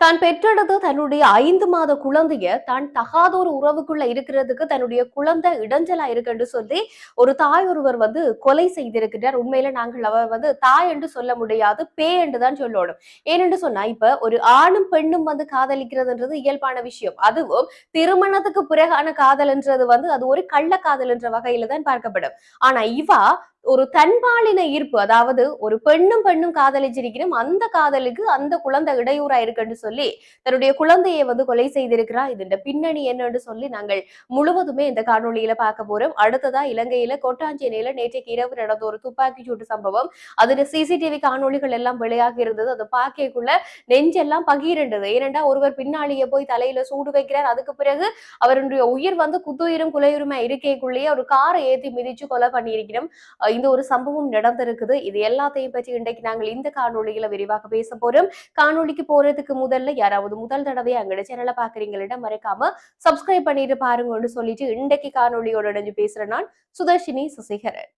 தான் பெற்றெடுத்து தன்னுடைய ஐந்து மாத குழந்தைய தான் தகாத ஒரு உறவுக்குள்ள இருக்கிறதுக்கு தன்னுடைய குழந்தை இடைஞ்சலா இருக்குன்னு சொல்லி ஒரு தாய் ஒருவர் வந்து கொலை செய்திருக்கிறார். உண்மையில நாங்கள் அவர் வந்து தாய் என்று சொல்ல முடியாது பே என்று தான் சொல்லணும். ஏனென்று சொன்னா இப்ப ஒரு ஆணும் பெண்ணும் வந்து காதலிக்கிறதுன்றது இயல்பான விஷயம். அதுவும் திருமணத்துக்கு பிறகான காதல்ன்றது வந்து அது ஒரு கள்ள காதல் என்ற வகையில தான் பார்க்கப்படும். ஆனா இவா ஒரு தன்பாலின ஈர்ப்பு அதாவது ஒரு பெண்ணும் பெண்ணும் காதலிச்சிருக்கிறோம் அந்த காதலுக்கு அந்த குழந்தை இடையூறா இருக்குன்னு சொல்லி தன்னுடைய குழந்தையை வந்து கொலை செய்திருக்கிறா. இதுன்ற பின்னணி என்னன்னு சொல்லி நாங்கள் முழுவதுமே இந்த காணொளியில பார்க்க போறோம். அடுத்ததா இலங்கையில கொட்டாஞ்சேனையில நேற்றைக்கு இரவு நடந்த ஒரு துப்பாக்கி சூட்டு சம்பவம். அதுல சிசிடிவி காணொளிகள் எல்லாம் வெளியாகி இருந்தது. அதை பார்க்கக்குள்ள நெஞ்செல்லாம் பகிரண்டது. ஏனென்றா ஒருவர் பின்னாலேயே போய் தலையில சூடு வைக்கிறார். அதுக்கு பிறகு அவருடைய உயிர் வந்து குத்துயிரும் குலையுருமா இருக்கைக்குள்ளேயே ஒரு காரை ஏத்தி மிதிச்சு கொலை பண்ணியிருக்கிறோம். இந்த ஒரு சம்பவம் நடந்திருக்குது. இது எல்லாத்தையும் பற்றி இன்றைக்கு நாங்கள் இந்த காணொலியில விரிவாக பேச போறோம். காணொலிக்கு போறதுக்கு முதல்ல யாராவது முதல் தடவை எங்களோட சேனலை பாக்குறீங்களிடம் மறக்காம சப்ஸ்கிரைப் பண்ணிட்டு பாருங்கன்னு சொல்லிட்டு இன்றைக்கு காணொலியோட இணைஞ்சு பேசுறேன் நான் சுதர்ஷினி சசிகரன்.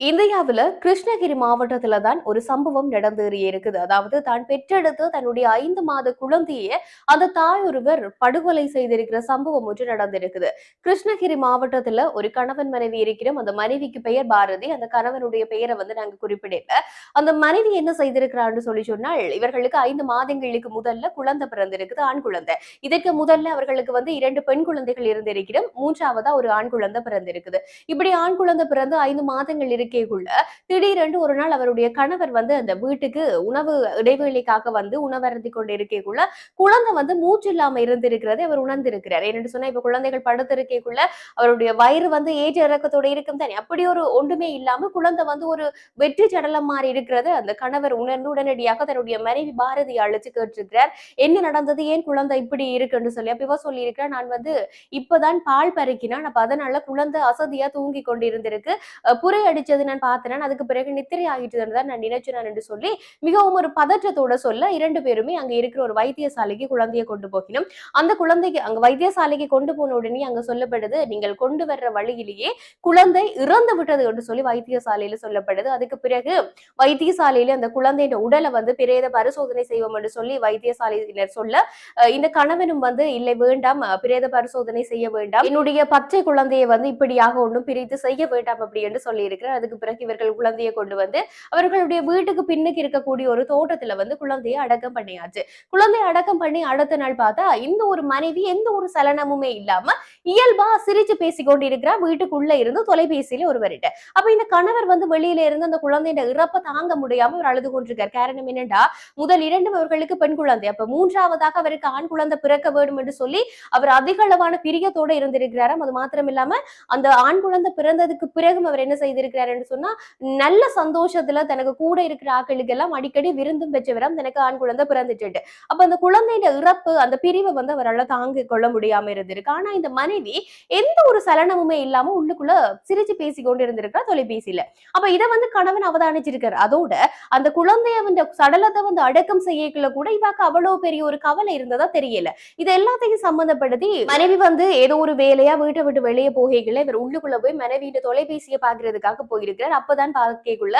இந்தியாவுல கிருஷ்ணகிரி மாவட்டத்துல தான் ஒரு சம்பவம் நடந்தேறி இருக்குது அதாவது தான் பெற்றெடுத்து தன்னுடைய ஐந்து மாத குழந்தையை அந்த தாய் ஒருவர் படுகொலை செய்திருக்கிற சம்பவம் ஒன்று நடந்திருக்குது. கிருஷ்ணகிரி மாவட்டத்துல ஒரு கணவன் மனைவி இருக்கிறோம். அந்த மனைவிக்கு பெயர் பாரதி. அந்த கணவனுடைய பெயரை வந்து நாங்க குறிப்பிடல. அந்த மனைவி என்ன செய்திருக்கிறான்னு சொல்லி சொன்னால் இவர்களுக்கு ஐந்து மாதங்களுக்கு முதல்ல குழந்தை பிறந்திருக்குது ஆண் குழந்தை. இதற்கு முதல்ல அவர்களுக்கு வந்து இரண்டு பெண் குழந்தைகள் இருந்திருக்கிறோம். மூன்றாவதா ஒரு ஆண் குழந்தை பிறந்திருக்குது. இப்படி ஆண் குழந்தை பிறந்து ஐந்து மாதங்கள் இருக்கைக்குள்ள திடீரென்று ஒரு நாள் அவருடைய கணவர் வந்து அந்த வீட்டுக்கு உணவு இடைவேளைக்காக வந்து உணவருந்தி கொண்டு இருக்கைக்குள்ள குழந்தை வந்து மூச்சு இல்லாம இருந்திருக்கிறதை அவர் உணர்ந்திருக்கிறார். ஏன்னு சொன்னா இப்ப குழந்தைகள் படுத்திருக்கைக்குள்ள அவருடைய வயிறு வந்து ஏற்ற இறக்கத்தோட இருக்கும் தானே. அப்படி ஒரு ஒன்றுமே இல்லாம குழந்தை வந்து ஒரு வெற்றி சடலம் மாறி இருக்கிறது அந்த கணவர் உணர்ந்து உடனடியாக தன்னுடைய மனைவி பாரதி அழைச்சு கேட்டிருக்கிறார். என்ன நடந்தது? ஏன் குழந்தை இப்படி இருக்குன்னு சொல்லி? அப்ப இவ சொல்லியிருக்கிறேன் நான் வந்து இப்பதான் பால் பறிக்கினான் அப்ப அதனால குழந்தை அசதியா தூங்கி கொண்டு இருந்திருக்கு புரை அடிச்சது நான் பார்த்தேன் அதுக்கு பிறகு நித்திரை ஆகிட்டு தான் நான் நினைச்சேன் என்று சொல்லி மிகவும் ஒரு பதற்றத்தோட சொல்ல இரண்டு பேருமே அங்க இருக்கிற ஒரு வைத்தியசாலைக்கு குழந்தையை கொண்டு போகினோம். அந்த குழந்தைக்கு அங்க வைத்தியசாலைக்கு கொண்டு போன உடனே அங்க சொல்லப்படுது நீங்கள் கொண்டு வர்ற வழியிலேயே குழந்தை இறந்து விட்டது என்று சொல்லி வைத்தியசாலையில சொல்லப்படுது. அதுக்கு பிறகு வைத்தியசாலையில அந்த குழந்தையின் உடலை வந்து பிரேத பரிசோதனை செய்வோம் என்று சொல்லி வைத்தியசாலையினர் சொல்ல இந்த கணவனும் வந்து இல்லை வேண்டாம் பிரேத பரிசோதனை செய்ய வேண்டாம். என்னுடைய பச்சை குழந்தையை வந்து இப்படியாக ஒன்றும் பிரித்து செய்ய வேண்டாம் அப்படி என்று சொல்லி இருக்கிறார் அதுக்கு பிறகு இவர்கள் குழந்தையை கொண்டு வந்து அவர்களுடைய வீட்டுக்கு பின்னுக்கு இருக்கக்கூடிய ஒரு தோட்டத்துல வந்து குழந்தையை அடக்கம் பண்ணியாச்சு. குழந்தையை அடக்கம் பண்ணி அடுத்த நாள் பார்த்தா இந்த ஒரு மனைவி எந்த ஒரு சலனமுமே இல்லாம இயல்பா சிரிச்சு பேசிக்கொண்டு இருக்கிறா வீட்டுக்குள்ள இருந்து தொலைபேசியில ஒருவர்கிட்ட. அப்ப இந்த கணவர் வந்து வெளியில இருந்து அந்த குழந்தையோட இறப்ப தாங்க முடியாம அவர் அழுது கொண்டிருக்கார். காரணம் என்னண்டா முதல் இரண்டு அவர்களுக்கு பெண் குழந்தை. அப்ப மூன்றாவதாக அவருக்கு ஆண் குழந்தை பிறக்க வேண்டும் என்று சொல்லி அவர் அதிக அளவான பிரியத்தோட இருந்திருக்கிறாராம். அது மாத்திரம் இல்லாம அந்த ஆண் குழந்தை பிறந்ததுக்கு பிறகும் அவர் என்ன செய்திருக்கிறார் சொன்னா நல்ல சந்தோஷத்துல தனக்கு கூட இருக்கிற ஆட்களுக்கு எல்லாம் அடிக்கடி விருந்தும் பெற்றவரம் தனக்கு ஆண் குழந்தை பிறந்துட்டு அப்ப அந்த குழந்தையோட இறப்பு அந்த பிரிவை வந்து அவரால் தாங்க கொள்ள முடியாம இருந்திருக்கு. ஆனா இந்த மனைவி எந்த ஒரு சலனமுமே இல்லாம உள்ளுக்குள்ள சிரிச்சு பேசி கொண்டு இருந்திருக்கா தொலைபேசியில. அப்ப இதை வந்து கணவன் அவதானிச்சிருக்காரு. அதோட அந்த குழந்தைய வந்து சடலத்தை வந்து அடக்கம் செய்யக்குள்ள கூட இவாக்கு அவ்வளவு பெரிய ஒரு கவலை இருந்ததா தெரியல. இது எல்லாத்தையும் சம்பந்தப்படுத்தி மனைவி வந்து ஏதோ ஒரு வேலையா வீட்டை விட்டு வெளியே போகைகளை இவர் உள்ளுக்குள்ள போய் மனைவியோட தொலைபேசியை பாக்குறதுக்காக போயிருக்கிறார். அப்பதான் பார்க்கக்குள்ள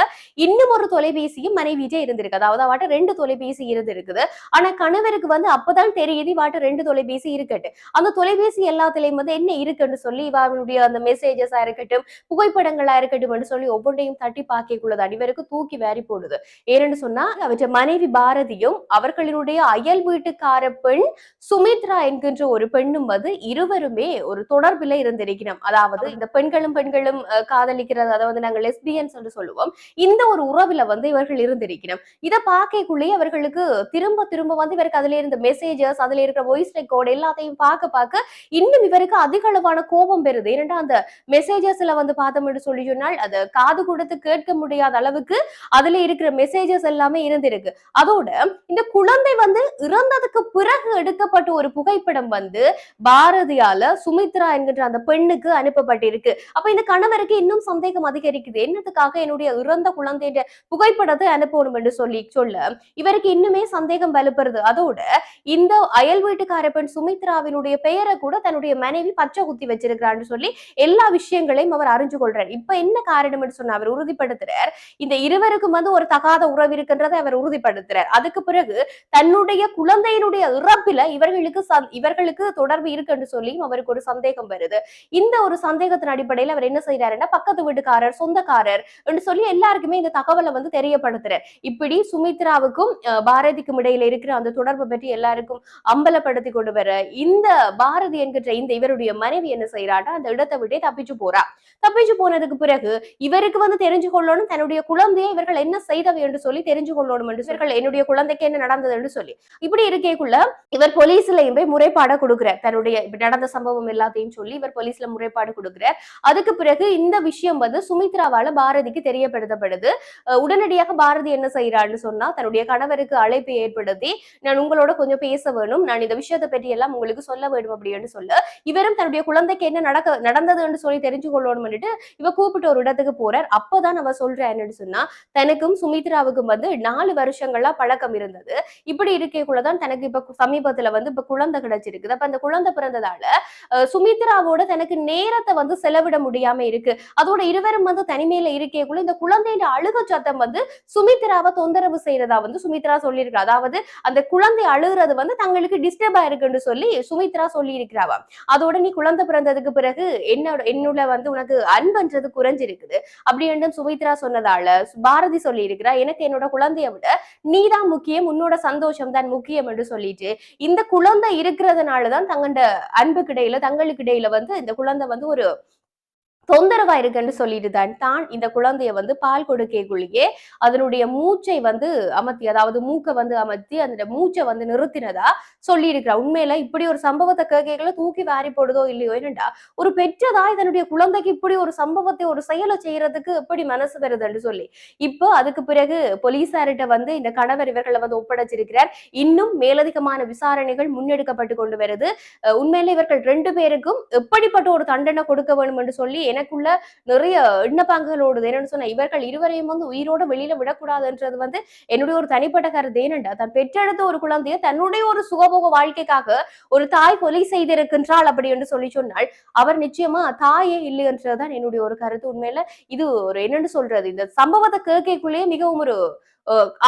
இன்னும் ஒரு தொலைபேசியும் மனைவிட்டே இருந்திருக்கு. அதாவது அவாட்ட ரெண்டு தொலைபேசி இருந்திருக்குது. ஆனா கணவருக்கு வந்து அப்பதான் தெரியுது இவாட்ட ரெண்டு தொலைபேசி இருக்கட்டு. அந்த தொலைபேசி எல்லாத்துலயும் வந்து என்ன இருக்குன்னு சொல்லி இவனுடைய அந்த மெசேஜஸா இருக்கட்டும் புகைப்படங்களா இருக்கட்டும் சொல்லி ஒவ்வொன்றையும் தட்டி பார்க்கக்குள்ளது அடிவருக்கு தூக்கி வாரி போடுது. ஏன்னு சொன்னா அவற்றை மனைவி பாரதியும் அவர்களினுடைய அயல் வீட்டுக்கார பெண் சுமித்ரா என்கின்ற ஒரு பெண்ணும் வந்து இருவருமே ஒரு தொடர்பில இருந்திருக்கிறோம். அதாவது இந்த பெண்களும் பெண்களும் காதலிக்கிறது அதாவது நாங்கள் லெஸ்பியன்ஸ் என்று சொல்லுவோம். இந்த ஒரு உறவுல வந்து இவர்கள் இருந்திருக்கிறோம் இதை பார்க்கக்குள்ளேயே அவர்களுக்கு திரும்ப திரும்ப வந்து இவருக்கு அதுல இருந்த மெசேஜஸ் அதுல இருக்கிற வாய்ஸ் ரெக்கார்டு எல்லாத்தையும் பார்க்க பார்க்க இன்னும் இவருக்கு அதிக அளவான கோபம் பெறுது. ஏனென்றா அந்த மெசேஜஸ்ல வந்து பார்த்தோம் என்று சொல்லி சொன்னால் அது காது கொடுத்து கேட்க முடியாத அளவுக்கு அதுல இருக்கிற மெசேஜஸ் எல்லாமே இருந்திருக்கு. அதோட இந்த குழந்தை வந்து இறந்ததுக்கு பிறகு எடுக்கப்பட்ட ஒரு புகைப்படம் வந்து பாரதியால சுமித்ரா என்கின்ற அந்த பெண்ணுக்கு அனுப்பப்பட்டிருக்கு. அப்ப இந்த கணவருக்கு இன்னும் சந்தேகம் அதிகரிக்க இருக்குது என்னத்துக்காக என்னுடைய இறந்த குழந்தைன்ற புகைப்படத்தை அனுப்பணும் என்று சொல்லி சொல்ல இவருக்கு இன்னுமே சந்தேகம் வலுப்படுது அதோட இந்த அயல் வீட்டுக்கார பெண் சுமித்ராவினுடைய பெயரை கூட தன்னுடைய மனைவி பச்சை குத்தி வச்சிருக்கிறான்னு சொல்லி எல்லா விஷயங்களையும் அவர் அறிஞ்சு கொள்றார். இப்ப என்ன காரணம் என்று சொன்ன அவர் உறுதிப்படுத்துறார். இந்த இருவருக்கும் வந்து ஒரு தகாத உறவு இருக்கின்றதை அவர் உறுதிப்படுத்துறார். அதுக்கு பிறகு தன்னுடைய குழந்தையினுடைய இறப்பில இவர்களுக்கு இவர்களுக்கு தொடர்பு இருக்கு என்று சொல்லியும் அவருக்கு ஒரு சந்தேகம் வருது. இந்த ஒரு சந்தேகத்தின் அடிப்படையில் அவர் என்ன செய்யறாருன்னா பக்கத்து வீட்டுக்காரர் சொந்தக்காரர் என்று சொல்லி எல்லாருக்குமே இந்த தகவலை வந்து தெரியப்படுத்துறார் இப்படி சுமித்ராவுக்கும் பாரதிக்கும் இடையில இருக்கிற அந்த தொடர்பு பற்றி எல்லாருக்கும் அம்பலப்படுத்தி கொண்டு வர இந்த பாரதி என்கிற இந்த இவருடைய மனைவி என்ன செய்யறாட்டா அந்த இடத்தை விட்டே தப்பிச்சு போறா. தப்பிச்சு போனதுக்கு பிறகு இவருக்கு வந்து தெரிஞ்சு கொள்ளணும் தன்னுடைய குழந்தையை இவர்கள் என்ன செய்தவை என்று சொல்லி தெரிஞ்சு கொள்ளணும் என்று இவர்கள் என்னுடைய குழந்தைக்கு என்ன நடந்தது என்று சொல்லி. இப்படி இருக்கேக்குள்ள இவர் போலீஸ்லயும் போய் முறைப்பாட கொடுக்கிறார். தன்னுடைய நடந்த சம்பவம் எல்லாத்தையும் சொல்லி இவர் போலீஸ்ல முறைப்பாடு கொடுக்கிறார். அதுக்கு பிறகு இந்த விஷயம் வந்து சுமித்ரா சுமித்ராவால பாரதிக்கு தெரியப்படுத்தப்படுது. உடனடியாக பாரதி என்ன செய்யறான்னு சொன்னா தன்னுடைய கணவருக்கு அழைப்பு ஏற்படுத்தி நான் உங்களோட கொஞ்சம் பேச வேணும். நான் இந்த விஷயத்தை பற்றி எல்லாம் உங்களுக்கு சொல்ல வேண்டும் அப்படின்னு சொல்ல. இவரும் தன்னுடைய குழந்தைக்கு என்ன நடக்க நடந்ததுன்னு சொல்லி தெரிஞ்சு கொள்ளணும்னுட்டு இவ கூப்பிட்டு ஒரு இடத்துக்கு போறார். அப்பதான் அவ சொல்றேன்னு சொன்னா தனக்கும் சுமித்ராவுக்கும் வந்து நாலு வருஷங்களா பழக்கம் இருந்தது. இப்படி இருக்கக்குள்ளதான் தனக்கு இப்ப சமீபத்துல வந்து இப்ப குழந்தை கிடைச்சிருக்குது. அப்ப அந்த குழந்தை பிறந்ததால சுமித்ராவோட தனக்கு நேரத்தை வந்து செலவிட முடியாம இருக்கு. அதோட இருவரும் வந்து தனிமையில இருக்கேக்குள்ள இந்த குழந்தையின் அழுக சத்தம் வந்து சுமித்ராவை தொந்தரவு செய்யறதா வந்து சுமித்ரா சொல்லியிருக்கா. அதாவது அந்த குழந்தை அழுகுறது வந்து தங்களுக்கு டிஸ்டர்பா இருக்குன்னு சொல்லி சுமித்ரா சொல்லி இருக்கிறாவா அதோட நீ குழந்தை பிறந்ததுக்கு பிறகு என்னோட என்னோட வந்து உனக்கு அன்புன்றது குறைஞ்சிருக்குது. அப்படின்னு சுமித்ரா சொன்னதால பாரதி சொல்லி இருக்கிறா எனக்கு என்னோட குழந்தைய விட நீதான் முக்கியம் உன்னோட சந்தோஷம் தான் முக்கியம் என்று சொல்லிட்டு இந்த குழந்தை இருக்கிறதுனாலதான் தங்கண்ட அன்புக்கு இடையில தங்களுக்கு இடையில வந்து இந்த குழந்தை வந்து ஒரு தொந்தரவா இருக்குன்னு சொல்லிட்டு தான் தான் இந்த குழந்தைய வந்து பால் கொடுக்கைக்குள்ளேயே அதனுடைய மூச்சை வந்து அமர்த்தி அதாவது மூக்கை வந்து அமர்த்தி அந்த மூச்சை வந்து நிறுத்தினதா சொல்லி இருக்கிறா உண்மையில இப்படி ஒரு சம்பவத்தை கேட்கல தூக்கி வாரி போடுதோ இல்லையோ என்னண்டா? ஒரு பெற்றதா இதனுடைய குழந்தைக்கு இப்படி ஒரு சம்பவத்தை ஒரு செயலை செய்யறதுக்கு எப்படி மனசு வருதுன்னு சொல்லி. இப்போ அதுக்கு பிறகு போலீசார்கிட்ட வந்து இந்த கணவர் இவர்களை வந்து ஒப்படைச்சிருக்கிறார். இன்னும் மேலதிகமான விசாரணைகள் முன்னெடுக்கப்பட்டு கொண்டு வருது. உண்மையில இவர்கள் ரெண்டு பேருக்கும் எப்படிப்பட்ட ஒரு தண்டனை கொடுக்க வேண்டும் என்று சொல்லி எனக்குள்ள நிறைய எண்ணப்பாங்குகள் என்னன்னு இவர்கள் இருவரையும் வந்து உயிரோட வெளியில விடக்கூடாதுன்றது வந்து என்னுடைய ஒரு தனிப்பட்ட கருத்து. ஏனண்டா தன் பெற்றெடுத்த ஒரு குழந்தைய தன்னுடைய ஒரு சுகபோக வாழ்க்கைக்காக ஒரு தாய் கொலை செய்திருக்கின்றாள் அப்படி என்று சொல்லி சொன்னால் அவர் நிச்சயமா தாயே இல்லை என்றதுதான் என்னுடைய ஒரு கருத்து உண்மையில. இது ஒரு என்னன்னு சொல்றது இந்த சம்பவத்தை கேட்கக்குள்ளேயே மிகவும் ஒரு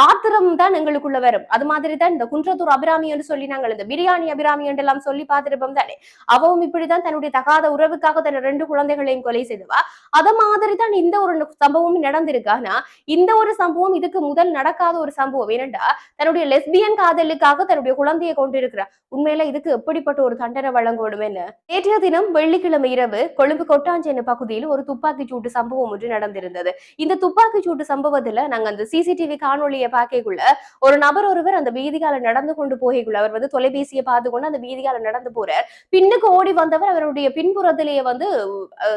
ஆத்திரம் தான் எங்களுக்குள்ள வரும். அது மாதிரி தான் இந்த குன்றத்தூர் அபிராமி என்று சொல்லி நாங்கள் இந்த பிரியாணி அபிராமி என்று எல்லாம் சொல்லி பார்த்திருப்போம் தானே. அவவும் இப்படிதான் தன்னுடைய தகாத உறவுக்காக தன் ரெண்டு குழந்தைகளையும் கொலை செய்தவா. அத மாதிரி தான் இந்த ஒரு சம்பவம் நடந்திருக்கு. ஆனா இந்த ஒரு சம்பவம் இதுக்கு முதல் நடக்காத ஒரு சம்பவம் ஏனண்டா தன்னுடைய லெஸ்பியன் காதலுக்காக தன்னுடைய குழந்தையை கொண்டிருக்கிறார் உண்மையில இதுக்கு எப்படிப்பட்ட ஒரு தண்டனை வழங்கணும் என்ன நேற்றைய தினம் வெள்ளிக்கிழமை இரவு கொழும்பு கொட்டாஞ்சேன பகுதியில் ஒரு துப்பாக்கி சூட்டு சம்பவம் ஒன்று நடந்திருந்தது. இந்த துப்பாக்கி சூட்டு சம்பவத்துல நாங்க அந்த சிசிடிவி காணொலியை பார்க்கக்குள்ள ஒரு நபர் ஒருவர் அந்த வீதிகால நடந்து கொண்டு போகைக்குள்ள அவர் வந்து தொலைபேசியை பார்த்து கொண்டு அந்த வீதிகால நடந்து போறார். பின்னுக்கு ஓடி வந்தவர் அவருடைய பின்புறத்திலேயே வந்து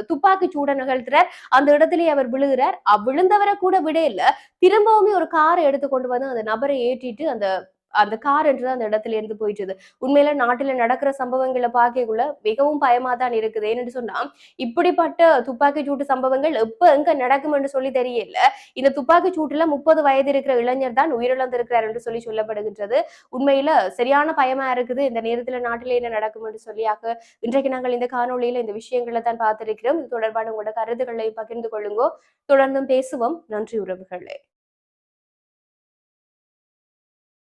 துப்பாக்கி சூட நிகழ்த்துறார். அந்த இடத்திலேயே அவர் விழுகிறார். அ- விழுந்தவரை கூட விட இல்ல. திரும்பவுமே ஒரு காரை எடுத்து கொண்டு வந்து அந்த நபரை ஏற்றிட்டு அந்த அந்த கார் என்று அந்த இடத்துல இருந்து போயிட்டுது. உண்மையில நாட்டுல நடக்கிற சம்பவங்களை பார்க்கக்குள்ள மிகவும் பயமா தான் இருக்குது. ஏன்னு சொன்னா இப்படிப்பட்ட துப்பாக்கி சூட்டு சம்பவங்கள் எப்ப எங்க நடக்கும் என்று சொல்லி தெரியல. இந்த துப்பாக்கி சூட்டுல முப்பது வயது இருக்கிற இளைஞர் தான் உயிரிழந்திருக்கிறார் என்று சொல்லி சொல்லப்படுகின்றது. உண்மையில சரியான பயமா இருக்குது. இந்த நேரத்துல நாட்டில என்ன நடக்கும் என்று சொல்லியாக இன்றைக்கு நாங்கள் இந்த காணொளியில இந்த விஷயங்களை தான் பார்த்திருக்கிறோம். இது தொடர்பான உங்களோட கருத்துக்களை பகிர்ந்து கொள்ளுங்கோ. தொடர்ந்தும் பேசுவோம். நன்றி உறவுகளே.